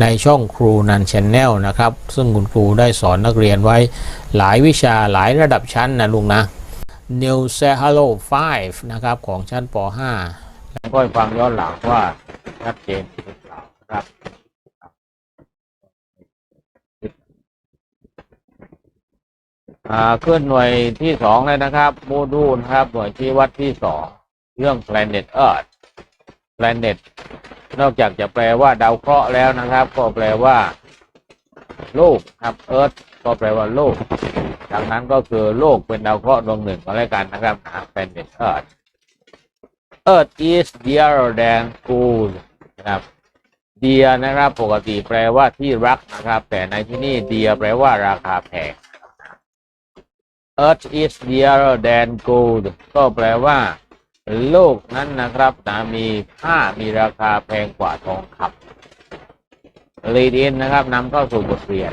ในช่องครูนันชแนลนะครับ ซึ่งคุณครูได้สอนนักเรียนไว้หลายวิชาหลายระดับชั้นนะลุงนะ New s e h a l o 5 นะครับ ของชั้นป .5 แล้วก็ฟังย้อนหลังว่าชัดเจนหรือเปล่านครับอ่าเคลื่อนหน่วยที่สองเลยนะครับ โมดูลครับ หน่วยชี้วัดที่สองเรื่อง planet Earth planet นอกจากจะแปลว่าดาวเคราะห์แล้วนะครับ ก็แปลว่า โลกครับ Earth ก็แปลว่าโลกดังนั้นก็คือโลกเป็นดาวเคราะห์ดวงหนึ่งก็แล้วกันนะครับ planet Earth Earth is dearer than gold นะครับ dear นะครับปกติแปลว่าที่รักนะครับ แต่ในที่นี่ dear แปลว่าราคาแพง Earth is dearer than gold ก็แปลว่า โลกนั้นนะครับนะมีค่ามีราคาแพงกว่าทองคำ lead in นะครับนำเข้าสู่บทเรียน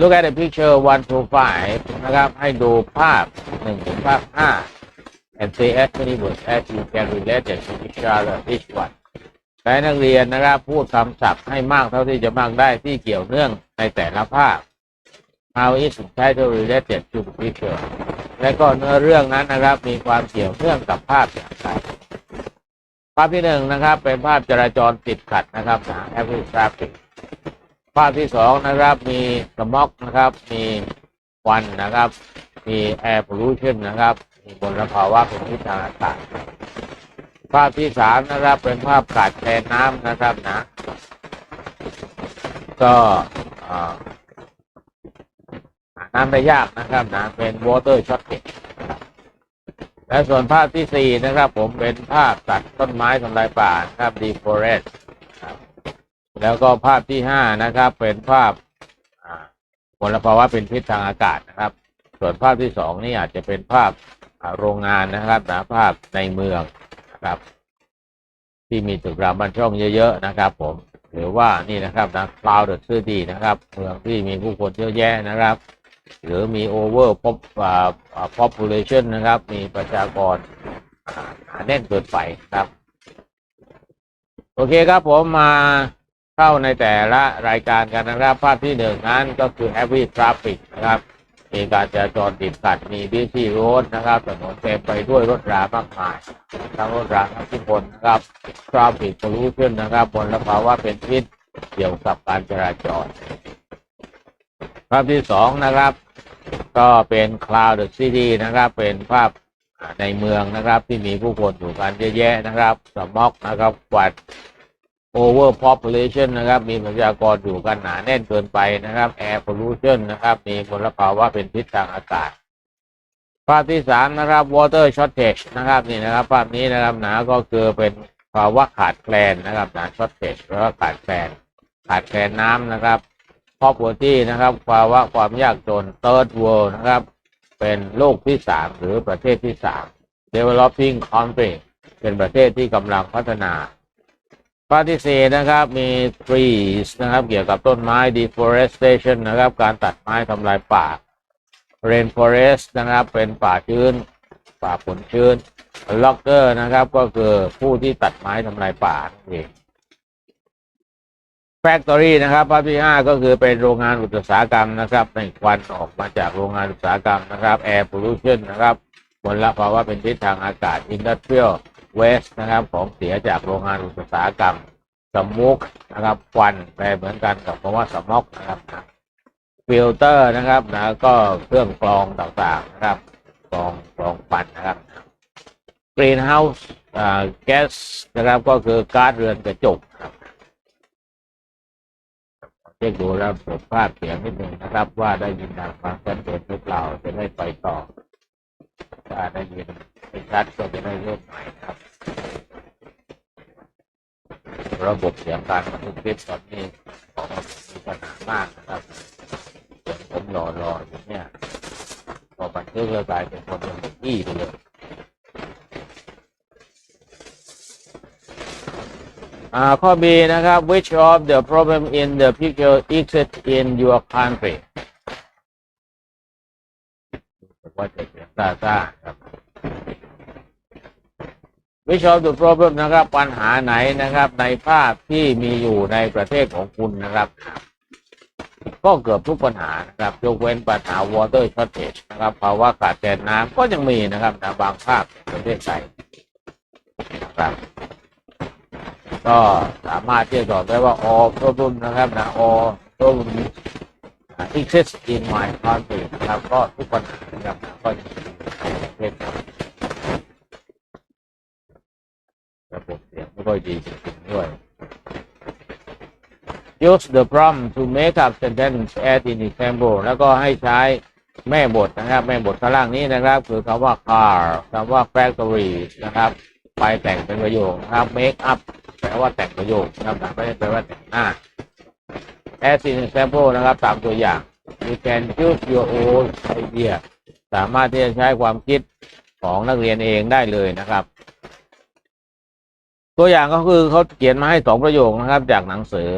Look at the picture 1 to 5นะครับ ให้ดูภาพ1ถึงภาพ5 and say as many words as you can relate to each other each one และนักเรียนนะครับพูดคำศัพท์ให้มากเท่าที่จะมากได้ที่เกี่ยวเนื่องในแต่ละภาพ How is the title related to the picture และก็เนื้อเรื่องนั้นนะครับ มีความเกี่ยวเนื่องกับภาพอย่างไรภาพที่หนึ่งนะครับ เป็นภาพจราจรติดขัดนะครับนะ heavy traffic ภาพที่สองนะครับ มีสมอกนะครับ มีควันนะครับ มี air pollution นะครับ มีมลภาวะเป็นพิษทางอากาศภาพที่สามนะครับ เป็นภาพขาดแคลนน้ำนะครับนะ ก็อ่า น้ำได้ยากนะครับนะเป็น water shortage และส่วนภาพที่สี่นะครับ ผมเป็นภาพตัดต้นไม้ทำลายป่านะครับ deforest แล้วก็ภาพที่ห้านะครับ เป็นภาพมลภาวะเป็นพิษทางอากาศนะครับ ส่วนภาพที่สองนี่อาจจะเป็นภาพโรงงานนะครับนะภาพในเมืองนะครับ ที่มีตึกรามบ้านช่องเยอะ ๆ นะครับ ผมหรือว่านี่นะครับนะ crowded city นะครับ เมืองที่มีผู้คนเยอะแยะนะครับ หรือมี over pop อ่าอ่า population นะครับ มีประชากรหนาแน่นเกินไปครับ โอเคครับผมมาเข้าในแต่ละรายการกันนะครับ ภาพที่หนึ่งนั้นก็คือ heavy traffic นะครับ มีการจราจรติดขัด มี busy road นะครับ ถนนเต็มไปด้วยรถรามากมาย ทั้งรถราทั้งทุกคนนะครับ traffic pollution นะครับมลภาวะเป็นพิษเกี่ยวกับการจราจร ภาพที่สองนะครับ ก็เป็น cloud city นะครับ เป็นภาพในเมืองนะครับที่มีผู้คนอยู่กันเยอะแยะนะครับสมอกนะครับกวาด over population นะครับ มีประชากรอยู่กันหนาแน่นเกินไปนะครับ air pollution นะครับ มีมลภาวะเป็นพิษทางอากาศ ภาพที่สามนะครับ water shortage นะครับนี่นะครับ ภาพนี้นะครับหนาก็คือเป็นภาวะขาดแคลนนะครับหนา shortage แปลว่าขาดแคลนขาดแคลนน้ำนะครับ poverty นะครับภาวะความยากจน third world นะครับ เป็นโลกที่สามหรือประเทศที่สาม developing country เป็นประเทศที่กำลังพัฒนาข้อที่สี่นะครับมี trees นะครับ เกี่ยวกับต้นไม้ deforestation นะครับ การตัดไม้ทำลายป่า rainforest นะครับ เป็นป่าชื้น ป่าผลชื้น logger นะครับ ก็คือผู้ที่ตัดไม้ทำลายป่าเอง factory นะครับภาพที่ห้าก็คือเป็นโรงงานอุตสาหกรรมนะครับในควันออกมาจากโรงงานอุตสาหกรรมนะครับ air pollution นะครับมลภาวะเป็นพิษทางอากาศ industrial waste นะครับ ของเสียจากโรงงานอุตสาหกรรม smoke นะครับควันแปลเหมือนกันกับคำว่า smoke นะครับนะ filter นะครับนะก็เครื่องกรองต่างๆนะครับกรองกรองควันนะครับ greenhouse อ่า gas นะครับก็คือก๊าซเรือนกระจกครับ เช็คดูแล้วเปิดภาพเสียงนิดหนึ่งนะครับ ว่าได้ยินดังฟังชัดเจนหรือเปล่าจะได้ไปต่อ ถ้าได้ยินไม่ชัดก็จะได้เริ่มใหม่ครับ ระบบเสียงการบันทึกคลิปตอนนี้ของมีปัญหามากนะครับเสียงผมรอรออยู่เนี่ยพอบันทึกแล้วกลายเป็นคนเป็นอี้ไปเลย อ่าข้อ B นะครับ which of the problem in the picture exist in your country ว่าจะเสียงซ่าครับ which of the problem นะครับ ปัญหาไหนนะครับ ในภาพที่มีอยู่ในประเทศของคุณนะครับก็เกือบทุกปัญหานะครับยกเว้นปัญหา water shortage นะครับภาวะขาดแคลนน้ำก็ยังมีนะครับในบางภาคในประเทศไทยนะครับ ก็สามารถที่จะตอบได้ว่า all problem นะครับนะ all problem exist in my country นะครับ ก็ทุกปัญหานะครับก็ยังมีในประเทศไทยระบบเสียงไม่ค่อยดีจริงด้วย use the prompt to make up sentence as in example แล้วก็ให้ใช้แม่บทนะครับ แม่บทข้างล่างนี้นะครับ คือคำว่า car คำว่า factory นะครับ ไปแต่งเป็นประโยคนะครับ make up แปลว่าแต่งประโยคนะครับไม่ได้แปลว่าแต่งหน้า as in example นะครับตามตัวอย่าง you can use your own idea สามารถที่จะใช้ความคิดของนักเรียนเองได้เลยนะครับ ตัวอย่างก็คือเขาเขียนมาให้สองประโยคนะครับ จากหนังสือ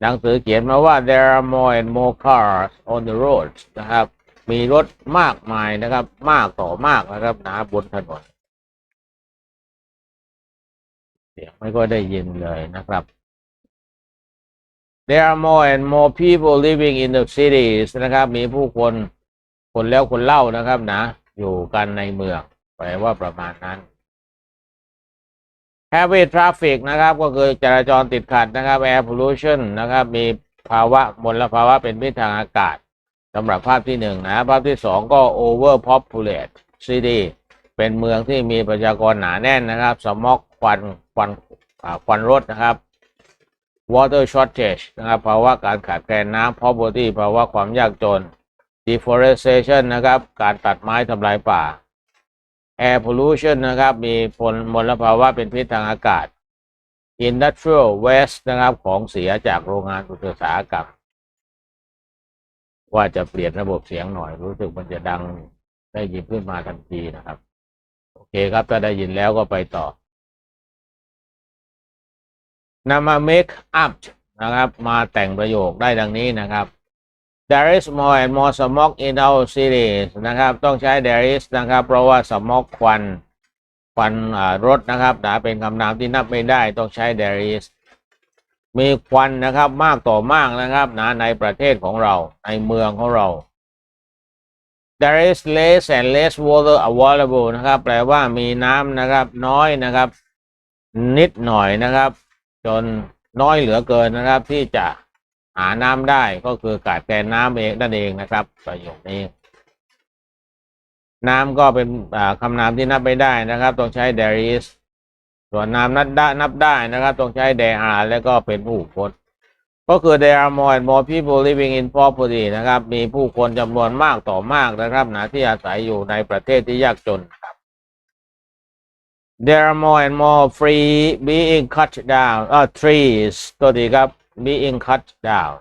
หนังสือเขียนมาว่า there are more and more cars on the road นะครับ มีรถมากมายนะครับ มากต่อมากนะครับหนาบนถนน ยงไม่ก็ได้ยินเลยนะครับ there are more and more people living in the cities นะครับ มีผู้คนคนแล้วคนเล่านะครับนะอยู่กันในเมืองแปลว่าประมาณนั้น heavy traffic นะครับ ก็คือจราจรติดขัดนะครับ air pollution นะครับ มีภาวะมลภาวะเป็นพิษทางอากาศสำหรับภาพที่หนึ่งนะ ภาพที่สองก็ overpopulate city เป็นเมืองที่มีประชากรหนาแน่นนะครับ สมอกควัน วันควันรถนะครับ water shortage นะครับภาวะการขาดแคลนน้ำ poverty ภาวะความยากจน deforestation นะครับ การตัดไม้ทำลายป่า air pollution นะครับ มีพลมลภาวะเป็นพิษทางอากาศ industrial waste นะครับ ของเสียจากโรงงานอุตสาหกรรม ว่าจะเปลี่ยนระบบเสียงหน่อย รู้สึกมันจะดังได้ยินขึ้นมาทันทีนะครับ โอเคครับ ถ้าได้ยินแล้วก็ไปต่อ นำมา make up นะครับ มาแต่งประโยคได้ดังนี้นะครับ there is more and more smoke in our cities นะครับ ต้องใช้ there is นะครับ เพราะว่า smoke ควันควันรถนะครับนะเป็นคำนามที่นับไม่ได้ต้องใช้ there is มีควันนะครับมากต่อมากนะครับนะในประเทศของเราในเมืองของเรา there is less and less water available นะครับ แปลว่ามีน้ำนะครับ น้อยนะครับ นิดหน่อยนะครับ จนน้อยเหลือเกินนะครับ ที่จะหาน้ำได้ก็คือขาดแคลนน้ำเองนั่นเองนะครับ ประโยคนี้ น้ำก็เป็นอ่าคำนามที่นับไม่ได้นะครับ ต้องใช้ there is ส่วนนามนับได้นับได้นะครับ ต้องใช้ there are แล้วก็เป็นผู้พจน์ก็คือ there are more and more people living in poverty นะครับ มีผู้คนจำนวนมากต่อมากนะครับนะที่อาศัยอยู่ในประเทศที่ยากจน there are more and more free being cut down เอ่อ trees ตัวดีครับ being cut down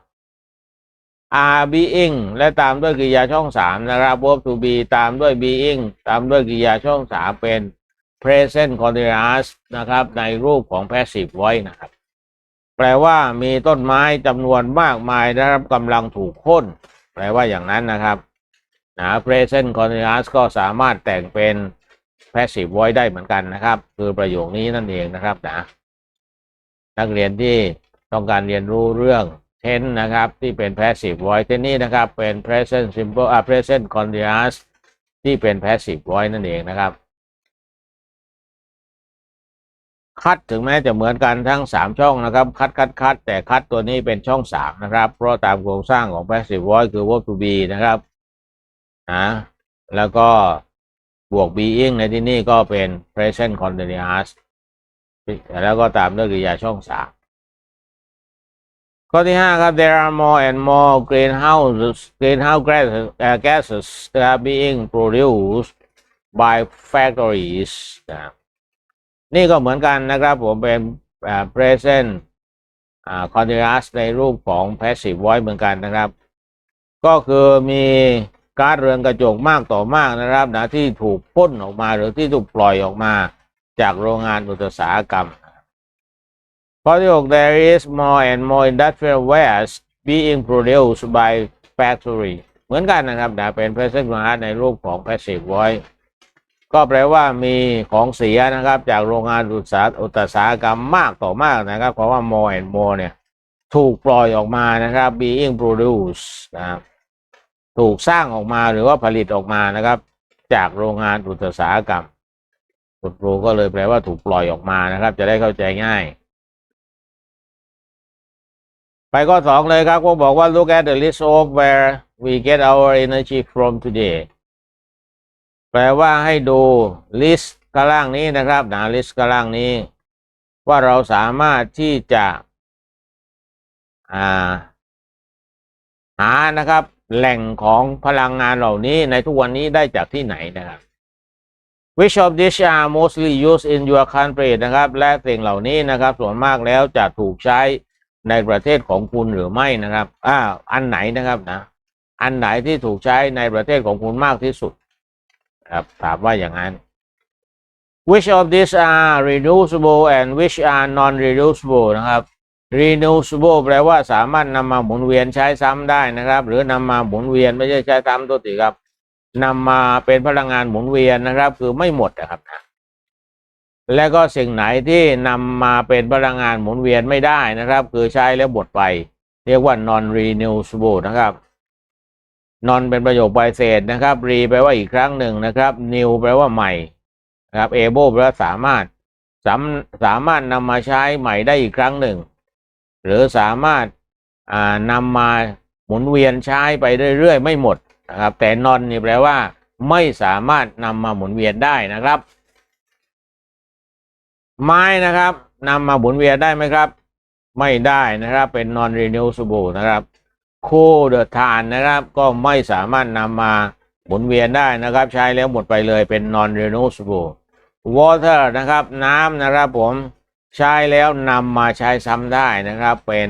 are being และตามด้วยกริยาช่องสามนะครับ verb to be ตามด้วย being ตามด้วยกริยาช่องสามเป็น present continuous นะครับ ในรูปของ passive voice นะครับ แปลว่ามีต้นไม้จำนวนมากมายนะครับกำลังถูกโค่นแปลว่าอย่างนั้นนะครับนะ present continuous ก็สามารถแต่งเป็น passive voice ได้เหมือนกันนะครับ คือประโยคนี้นั่นเองนะครับนะนักเรียนที่ต้องการเรียนรู้เรื่อง tense นะครับ ที่เป็น passive voice ที่นี่นะครับ เป็น present simple อ่า present continuous ที่เป็น passive voice นั่นเองนะครับ คัดถึงแม้จะเหมือนกันทั้งสามช่องนะครับ คัดคัดคัดแต่คัดตัวนี้เป็นช่องสามนะครับ เพราะตามโครงสร้างของ passive voice คือ verb to be นะครับนะแล้วก็ บวก being ในที่นี้ก็เป็น present continuous แล้วก็ตามด้วยกริยาช่องสามข้อที่ห้าครับ there are more and more greenhouse greenhouse gases, uh, gases that are being produced by factories นะนี่ก็เหมือนกันนะครับผมเป็น present continuous ในรูปของ passive voice เหมือนกันนะครับ ก็คือมี ก๊าซเรือนกระจกมากต่อมากนะครับนะที่ถูกพ่นออกมาหรือที่ถูกปล่อยออกมาจากโรงงานอุตสาหกรรมข้อที่6 there is more and more industrial waste being produced by factory เหมือนกันนะครับนะเป็น present continuous ในรูปของ passive voice ก็แปลว่ามีของเสียนะครับ จากโรงงานอุตสาหอุตสาหกรรมมากต่อมากนะครับเพราะว่า more and more เนี่ย ถูกปล่อยออกมานะครับ being produced นะครับ ถูกสร้างออกมาหรือว่าผลิตออกมานะครับ จากโรงงานอุตสาหกรรมคุณครูก็เลยแปลว่าถูกปล่อยออกมานะครับ จะได้เข้าใจง่าย ไปข้อสองเลยครับก็บอกว่า look at the list of where we get our energy from today แปลว่าให้ดู list ข้างล่างนี้นะครับนะ list ข้างล่างนี้ ว่าเราสามารถที่จะาหานะครับ แหล่งของพลังงานเหล่านี้ในทุกวันนี้ได้จากที่ไหนนะครับ Which of these are mostly used in your country นะครับ และสิ่งเหล่านี้นะครับ ส่วนมากแล้วจะถูกใช้ในประเทศของคุณหรือไม่นะครับ อ่า อันไหนนะครับนะ อันไหนที่ถูกใช้ในประเทศของคุณมากที่สุดครับถามว่าอย่างนั้น Which of these are reducible and which are non-reducible นะครับ reducible แปลว่าสามารถนำมาหมุนเวียนใช้ซ้ำได้นะครับ หรือนำมาหมุนเวียนไม่ใช่ใช้ซ้ำตัวติครับนำมาเป็นพลังงานหมุนเวียนนะครับ คือไม่หมดนะครับและก็สิ่งไหนที่นำมาเป็นพลังงานหมุนเวียนไม่ได้นะครับ คือใช้แล้วหมดไป เรียกว่า non renewable นะครับ non เป็นประโยคปลายเศษนะครับ re แปลว่าอีกครั้งหนึ่งนะครับ new แปลว่าใหม่นะครับ able แปลว่าสามารถสามสามารถนำมาใช้ใหม่ได้อีกครั้งหนึ่ง หรือสามารถนำมาหมุนเวียนใช้ไปเรื่อยๆ ไม่หมดนะครับ แต่ non นี่แปลว่า ไม่สามารถนำมาหมุนเวียนได้นะครับ ไม้นะครับนำมาหมุนเวียนได้ไหมครับ ไม่ได้นะครับ เป็น non renewable นะครับโคเดอทานนะครับ ก็ไม่สามารถนำมาหมุนเวียนได้นะครับ ใช้แล้วหมดไปเลยเป็น non renewable water นะครับ น้ำนะครับผม ใช้แล้วนำมาใช้ซ้ำได้นะครับ เป็น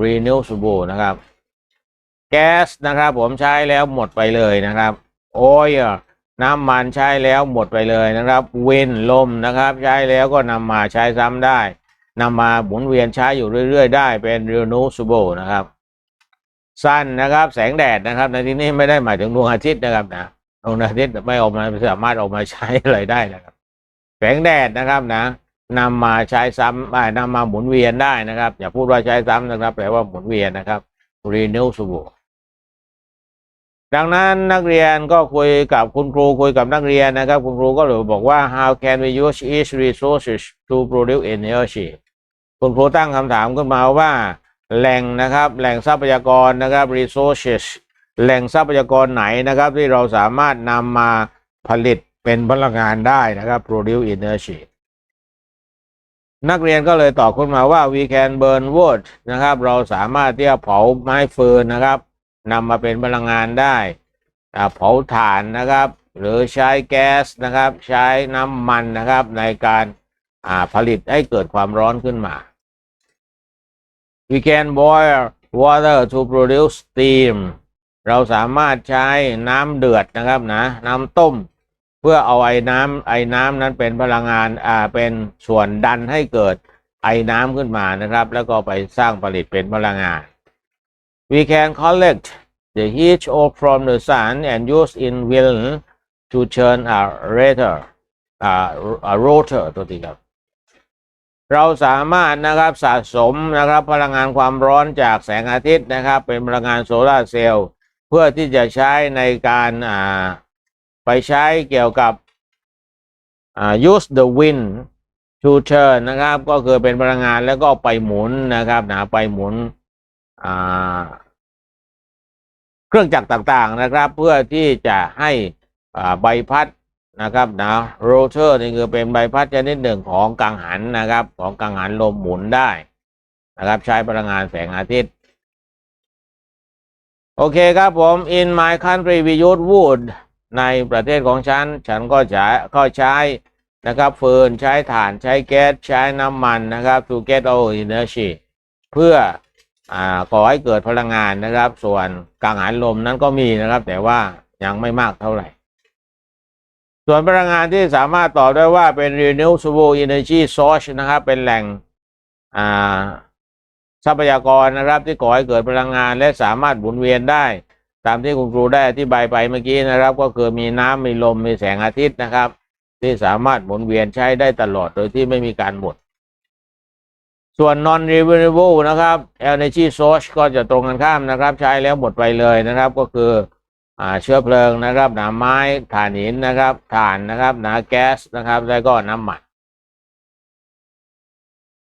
renewable นะครับ แก๊สนะครับ ผมใช้แล้วหมดไปเลยนะครับ oil น้ำมันใช้แล้วหมดไปเลยนะครับวินลมนะครับ ใช้แล้วก็นำมาใช้ซ้ำได้นำมาหมุนเวียนใช้อยู่เรื่อย ๆ ได้เป็น renewable นะครับสั้นนะครับ แสงแดดนะครับ ในที่นี้ไม่ได้หมายถึงดวงอาทิตย์นะครับนะดวงอาทิตย์ไม่ออกมาไม่สามารถออกมาใช้อะไรได้นะครับ แสงแดดนะครับนะ นำมาใช้ซ้ำอ่านำมาหมุนเวียนได้นะครับ อย่าพูดว่าใช้ซ้ำนะครับแปลว่าหมุนเวียนนะครับ renewable ดังนั้นนักเรียนก็คุยกับคุณครูคุยกับนักเรียนนะครับ คุณครูก็เลยบอกว่า how can we use each resources to produce energy คุณครูตั้งคำถามขึ้นมาว่า แหล่งนะครับ แหล่งทรัพยากรนะครับ resources แหล่งทรัพยากรไหนนะครับ ที่เราสามารถนำมาผลิตเป็นพลังงานได้นะครับ produce energy นักเรียนก็เลยตอบขึ้นมาว่า we can burn wood นะครับ เราสามารถที่จะเผาไม้ฟืนนะครับนำมาเป็นพลังงานได้เผาถ่านนะครับ หรือใช้แก๊สนะครับ ใช้น้ำมันนะครับในการผลิตให้เกิดความร้อนขึ้นมา we can boil water to produce steam เราสามารถใช้น้ำเดือดนะครับนะน้ำต้ม เพื่อเอาไอ้น้ำไอ้น้ำนั้นเป็นพลังงานอ่าเป็นส่วนดันให้เกิดไอ้น้ำขึ้นมานะครับ แล้วก็ไปสร้างผลิตเป็นพลังงาน we can collect the heat of from the sun and use in will to turn a rotor a rotor ตัวทีครับ เราสามารถนะครับสะสมนะครับพลังงานความร้อนจากแสงอาทิตย์นะครับ เป็นพลังงานโซลาร์เซลล์เพื่อที่จะใช้ในการอ่า ไปใช้เกี่ยวกับ use the wind to turn นะครับ ก็คือเป็นพลังงานแล้วก็ไปหมุนนะครับนะไปหมุนเครื่องจักรต่างๆนะครับ เพื่อที่จะให้ใบพัดนะครับนะโรเตอร์นี่คือเป็นใบพัดชนิดหนึ่งของกังหันนะครับ ของกังหันลมหมุนได้นะครับ ใช้พลังงานแสงอาทิตย์ โอเคครับผม in my country we use wood ในประเทศของฉัน ฉันก็ใช้ก็ใช้นะครับฟืนใช้ถ่านใช้แก๊สใช้น้ำมันนะครับ to get our energy เพื่ออ่าก่อให้เกิดพลังงานนะครับ ส่วนกังหันลมนั้นก็มีนะครับ แต่ว่ายังไม่มากเท่าไหร่ ส่วนพลังงานที่สามารถตอบได้ว่าเป็น renewable energy source นะครับ เป็นแหล่งทรัพยากรนะครับ ที่ก่อให้เกิดพลังงานและสามารถหมุนเวียนได้ ตามที่คุณครูได้อธิบายไปเมื่อกี้นะครับ ก็คือมีน้ำมีลมมีแสงอาทิตย์นะครับ ที่สามารถหมุนเวียนใช้ได้ตลอดโดยที่ไม่มีการหมด ส่วน non renewable นะครับ energy source ก็จะตรงกันข้ามนะครับ ใช้แล้วหมดไปเลยนะครับ ก็คือเชื้อเพลิงนะครับหนาไม้ถ่านหินนะครับถ่านนะครับหนาแก๊สนะครับ แล้วก็น้ำมัน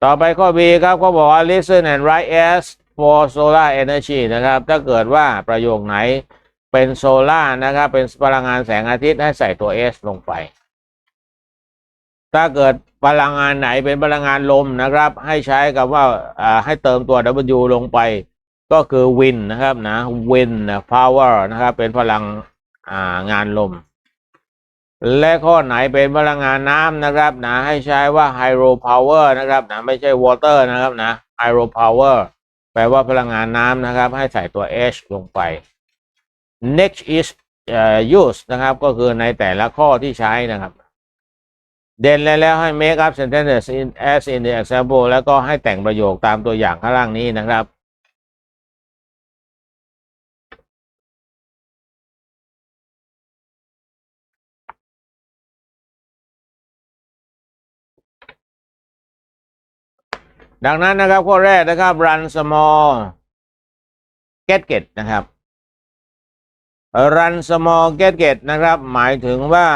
ต่อไปข้อ B ครับเขาบอกว่า listen and write as for solar energy นะครับ ถ้าเกิดว่าประโยคไหนเป็นโซล่านะครับ เป็นพลังงานแสงอาทิตย์ให้ใส่ตัว S ลงไป ถ้าเกิดพลังงานไหนเป็นพลังงานลมนะครับ ให้ใช้กับว่าให้เติมตัว W ลงไป ก็คือ wind นะครับนะ wind power นะครับ เป็นพลังางานลม และข้อไหนเป็นพลังงานน้ำนะครับนะให้ใช้ว่า hydro power นะครับนะไม่ใช่ water นะครับนะ hydro power แปลว่าพลังงานน้ำนะครับ ให้ใส่ตัว H ลงไป next is uh, use นะครับ ก็คือในแต่ละข้อที่ใช้นะครับ เด่นแล้วแล้วให้ make up sentences in as in the example แล้วก็ให้แต่งประโยคตามตัวอย่างข้างล่างนี้นะครับ ดังนั้นนะครับข้อแรกนะครับ run small get get นะครับ run small get get นะครับ หมายถึงว่า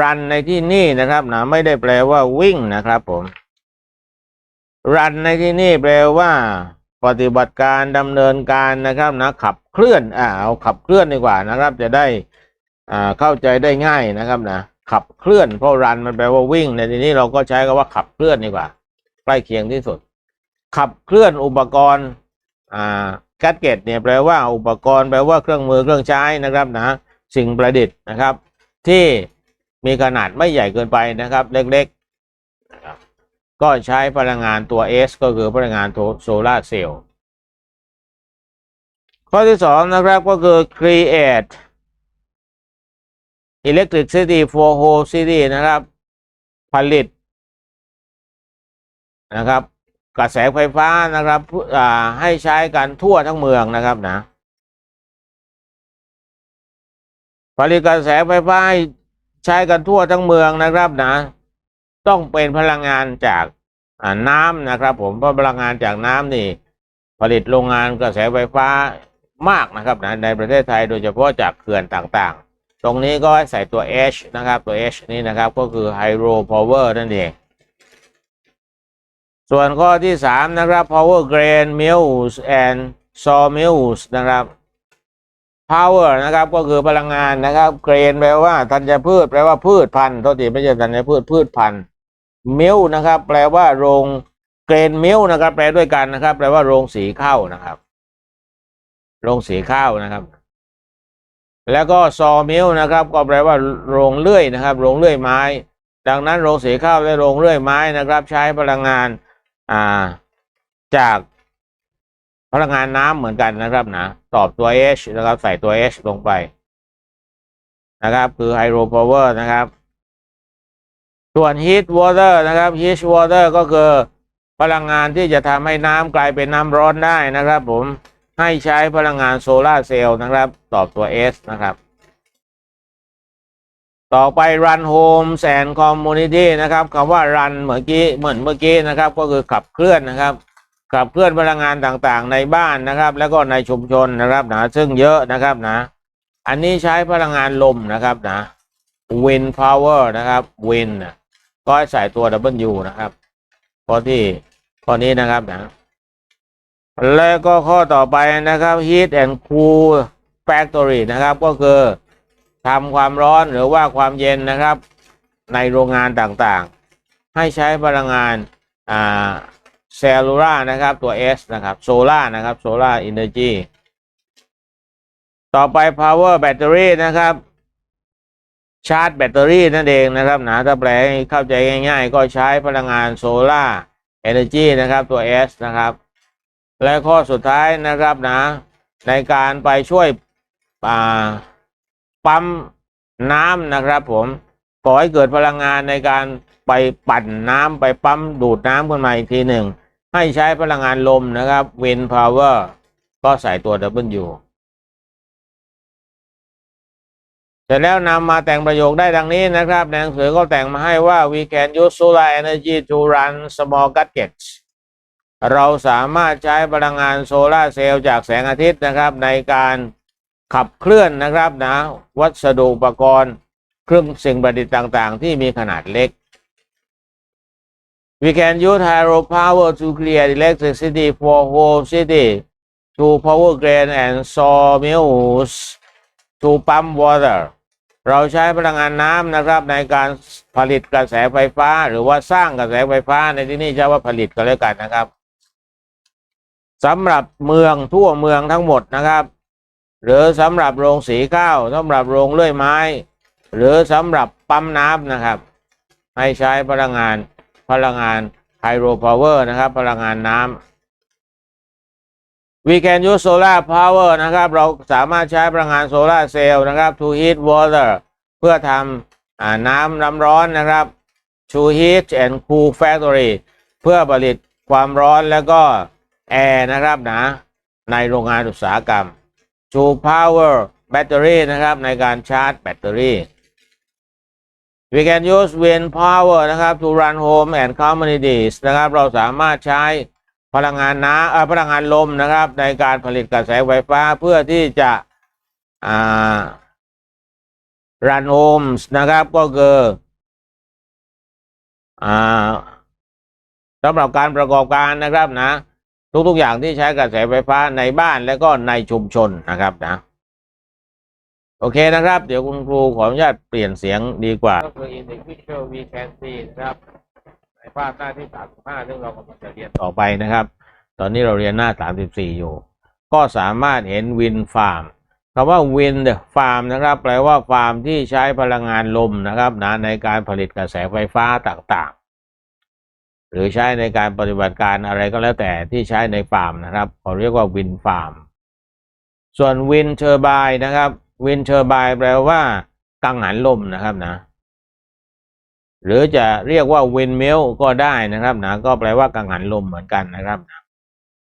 run ในที่นี่นะครับนะไม่ได้แปลว่าวิ่งนะครับผม run ในที่นี่แปลว่า ปฏิบัติการดำเนินการนะครับนะขับเคลื่อนอ่าเอาขับเคลื่อนดีกว่านะครับ จะได้อ่าเข้าใจได้ง่ายนะครับนะขับเคลื่อนเพราะ run มันแปลว่าวิ่ง ในที่นี้เราก็ใช้คำว่าขับเคลื่อนดีกว่าใกล้เคียงที่สุด ขับเคลื่อนอุปกรณ์อ่าแกดเกตเนี่ยแปลว่าอุปกรณ์แปลว่าเครื่องมือเครื่องใช้นะครับนะสิ่งประดิษฐ์นะครับ ที่มีขนาดไม่ใหญ่เกินไปนะครับ เล็กๆนะครับก็ใช้พลังงานตัว S ก็คือพลังงานโซลาร์เซลล์ข้อที่สองนะครับก็คือ create electricity for whole city นะครับ ผลิตนะครับ กระแสไฟฟ้านะครับให้ใช้กันทั่วทั้งเมืองนะครับนะผลิตกระแสไฟฟ้าใช้กันทั่วทั้งเมืองนะครับนะ ต้องเป็นพลังงานจากน้ำนะครับ ผมเพราะพลังงานจากน้ำนี่ ผลิตโรงงานกระแสไฟฟ้ามากนะครับนะในประเทศไทยโดยเฉพาะจากเขื่อนต่างๆ ตรงนี้ก็ให้ใส่ตัว H นะครับตัว H นี่นะครับก็คือ hydro power นั่นเอง ส่วนข้อที่สามนะครับ power grain mills and sawmills นะครับ power นะครับก็คือพลังงานนะครับ grain แปลว่าธัญพืชแปลว่าพืชพันธุ์โทษทีไม่ใช่ธัญพืชพืชพันธุ์ mill นะครับ แปลว่าโรง grain mill นะครับ แปลด้วยกันนะครับ แปลว่าโรงสีข้าวนะครับ โรงสีข้าวนะครับ แล้วก็ sawmill นะครับ ก็แปลว่าโรงเลื่อยนะครับ โรงเลื่อยไม้ ดังนั้นโรงสีข้าวและโรงเลื่อยไม้นะครับ ใช้พลังงาน อ่า จากพลังงานน้ำเหมือนกันนะครับนะตอบตัว H นะครับ ใส่ตัว H ลงไป นะครับ คือ hydro power นะครับ ส่วน heat water นะครับ heat water ก็คือพลังงานที่จะทำให้น้ำกลายเป็นน้ำร้อนได้นะครับ ผมให้ใช้พลังงานโซลาร์เซลล์นะครับ ตอบตัว S นะครับ ต่อไป run homes and community นะครับคำว่า run เมื่อกี้เหมือนเมื่อกี้นะครับ ก็คือขับเคลื่อนนะครับ ขับเคลื่อนพลังงานต่างๆ ในบ้านนะครับ แล้วก็ในชุมชนนะครับนะซึ่งเยอะนะครับนะ อันนี้ใช้พลังงานลมนะครับนะ wind power นะครับ wind นะก็ใส่ตัว W นะครับข้อที่ข้อนี้นะครับนะ แล้วก็ข้อต่อไปนะครับ heat and cool factory นะครับก็คือ ทำความร้อนหรือว่าความเย็นนะครับ ในโรงงานต่างๆ ให้ใช้พลังงานอ่าเซลลูล่านะครับตัว S นะครับโซล่านะครับโซล่าอินเนอร์จีต่อไป power battery นะครับ ชาร์จแบตเตอรี่นั่นเองนะครับนะถ้าแปลให้เข้าใจง่าย ๆ ก็ใช้พลังงานโซล่าเอเนอร์จีนะครับตัว S นะครับ และข้อสุดท้ายนะครับนะในการไปช่วยอ่า ปั๊มน้ำนะครับ ผมก่อให้เกิดพลังงานในการไปปั่นน้ำไปปั๊มดูดน้ำขึ้นมาอีกทีหนึ่ง ให้ใช้พลังงานลมนะครับ wind power ก็ใส่ตัว W เสร็จแล้วนำมาแต่งประโยคได้ดังนี้นะครับในหนังสือก็แต่งมาให้ว่า we can use solar energy to run small gadgets เราสามารถใช้พลังงานโซลาร์เซลล์จากแสงอาทิตย์นะครับ ในการ ขับเคลื่อนนะครับนะ วัสดุอุปกรณ์ เครื่องสิ่งประดิษฐ์ต่างๆ ที่มีขนาดเล็ก We can use hydropower to create electricity for whole city to power grain and sawmills to pump water เราใช้พลังงานน้ำนะครับในการผลิตกระแสไฟฟ้า หรือว่าสร้างกระแสไฟฟ้าในที่นี้ใช้ว่าผลิตก็แล้วกันนะครับสำหรับเมืองทั่วเมืองทั้งหมดนะครับ หรือสำหรับโรงสีข้าวสำหรับโรงเลื่อยไม้ หรือสำหรับปั๊มน้ำนะครับ ให้ใช้พลังงานพลังงานไฮโดรพาวเวอร์นะครับพลังงานน้ำ we can use solar power นะครับเราสามารถใช้พลังงานโซลาร์เซลล์นะครับ to heat water เพื่อทำอน้ำน้ำร้อนนะครับ to heat and cool factory เพื่อผลิตความร้อนแล้วก็แอร์นะครับนะในโรงงานอุตสาหกรรม to power battery นะครับ ในการชาร์จแบตเตอรี่ we can use wind power นะครับ to run home and communities นะครับ เราสามารถใช้พลังงานน้ำเอ่อพลังงานลมนะครับ ในการผลิตกระแสไฟฟ้าเพื่อที่จะอ่า run homes นะครับก็คืออ่าสำหรับการประกอบการนะครับนะ ทุกๆอย่างที่ใช้กระแสไฟฟ้าในบ้านและก็ในชุมชนนะครับนะโอเคนะครับ เดี๋ยวคุณครูขออนุญาตเปลี่ยนเสียงดีกว่าก็คือ in the picture we can see นะครับในภาพหน้าที่ 35ซึ่งเรากำลังจะเรียนต่อไปนะครับ ตอนนี้เราเรียนหน้า 34 อยู่ ก็สามารถเห็นวินฟาร์มคำว่า wind farm นะครับ แปลว่าฟาร์มที่ใช้พลังงานลมนะครับนะในการผลิตกระแสไฟฟ้าต่างๆ หรือใช้ในการปฏิบัติการอะไรก็แล้วแต่ที่ใช้ในฟาร์มนะครับเขาเรียกว่าวินฟาร์ม ส่วนวินเทอร์บายนะครับวินเทอร์บายแปลว่ากังหันลมนะครับนะ หรือจะเรียกว่าวินเมลก็ได้นะครับนะก็แปลว่ากังหันลมเหมือนกันนะครับนะ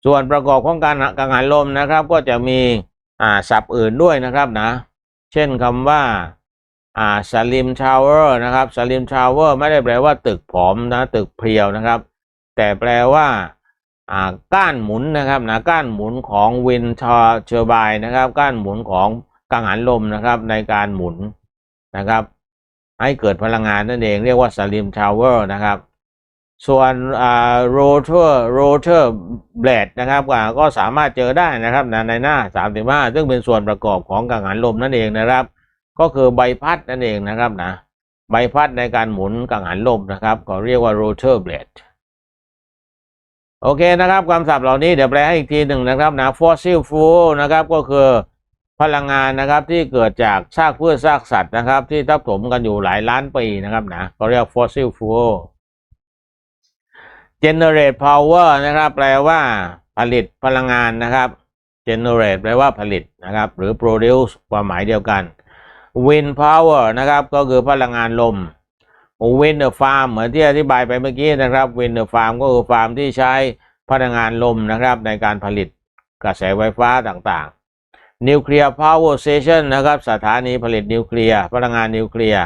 ส่วนประกอบของการกังหันลมนะครับ ก็จะมีอ่าศัพท์อื่นด้วยนะครับนะ เช่นคำว่า อ่าสลิมชาวเวอร์นะครับสลิมชาวเวอร์ไม่ได้แปลว่าตึกผอมนะตึกเพรียวนะครับ แต่แปลว่าอ่าก้านหมุนนะครับนะก้านหมุนของวินเทอร์บายนะครับ ก้านหมุนของกังหันลมนะครับ ในการหมุนนะครับ ให้เกิดพลังงานนั่นเองเรียกว่าสลิมชาวเวอร์นะครับ ส่วนอ่าโรเตอร์โรเตอร์เบลดนะครับก็สามารถเจอได้นะครับนะในหน้า 35 ซึ่งเป็นส่วนประกอบของกังหันลมนั่นเองนะครับ ก็คือใบพัดนั่นเองนะครับนะใบพัดในการหมุนกังหันลมนะครับก็เรียกว่าโรเตอร์เบลดโอเคนะครับคำศัพท์เหล่านี้เดี๋ยวแปลให้อีกทีหนึ่งนะครับนะ fossil fuel นะครับก็คือพลังงานนะครับที่เกิดจากซากพืชซากสัตว์นะครับ ที่ทับถมกันอยู่หลายล้านปีนะครับนะเขาเรียก fossil fuel generate power นะครับ แปลว่าผลิตพลังงานนะครับ generate แปลว่าผลิตนะครับ หรือ produce ความหมายเดียวกัน wind power นะครับ ก็คือพลังงานลม wind farm เหมือนที่อธิบายไปเมื่อกี้นะครับ wind farm ก็คือฟาร์มที่ใช้พลังงานลมนะครับในการผลิตกระแสไฟฟ้าต่างๆ nuclear power station นะครับ สถานีผลิตนิวเคลียร์พลังงานนิวเคลียร์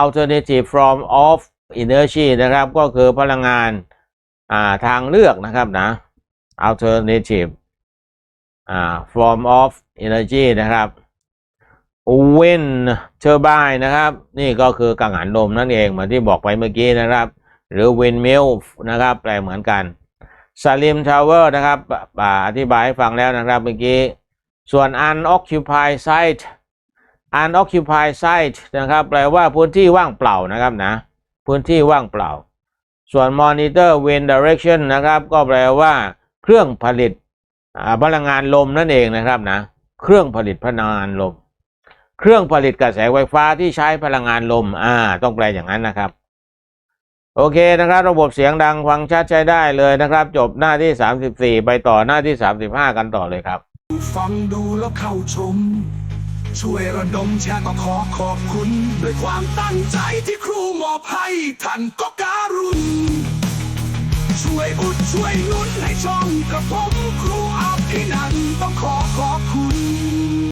alternative form of energy นะครับ ก็คือพลังงานาทางเลือกนะครับนะ alternative อ่า form of energy นะครับ wind turbine นะครับ นี่ก็คือกังหันลมนั่นเองเหมือนที่บอกไปเมื่อกี้นะครับ หรือ windmill นะครับ แปลเหมือนกัน slim tower นะครับอ่าอธิบายให้ฟังแล้วนะครับเมื่อกี้ ส่วน unoccupied site unoccupied site นะครับ แปลว่าพื้นที่ว่างเปล่านะครับนะ พื้นที่ว่างเปล่า ส่วน monitor wind direction นะครับ ก็แปลว่า เครื่องผลิตพลังงานลมนั่นเองนะครับนะ เครื่องผลิตพลังงานลม เครื่องผลิตกระแสไฟฟ้าที่ใช้พลังงานลม อ่า ต้องแปลอย่างนั้นนะครับ โอเคนะครับ ระบบเสียงดังฟังชัดใช้ได้เลยนะครับ จบหน้าที่ 34 ไปต่อหน้าที่ 35 กันต่อเลยครับ ฟังดูแล้วเข้าชม ช่วยระดมแชร์ก็ขอขอบคุณ ด้วยความตั้งใจที่ครูมอบให้ท่านก็การุณช่วยอุดช่วยนุนให้ช่องกระผมครูอาภินันต้องขอขอบคุณ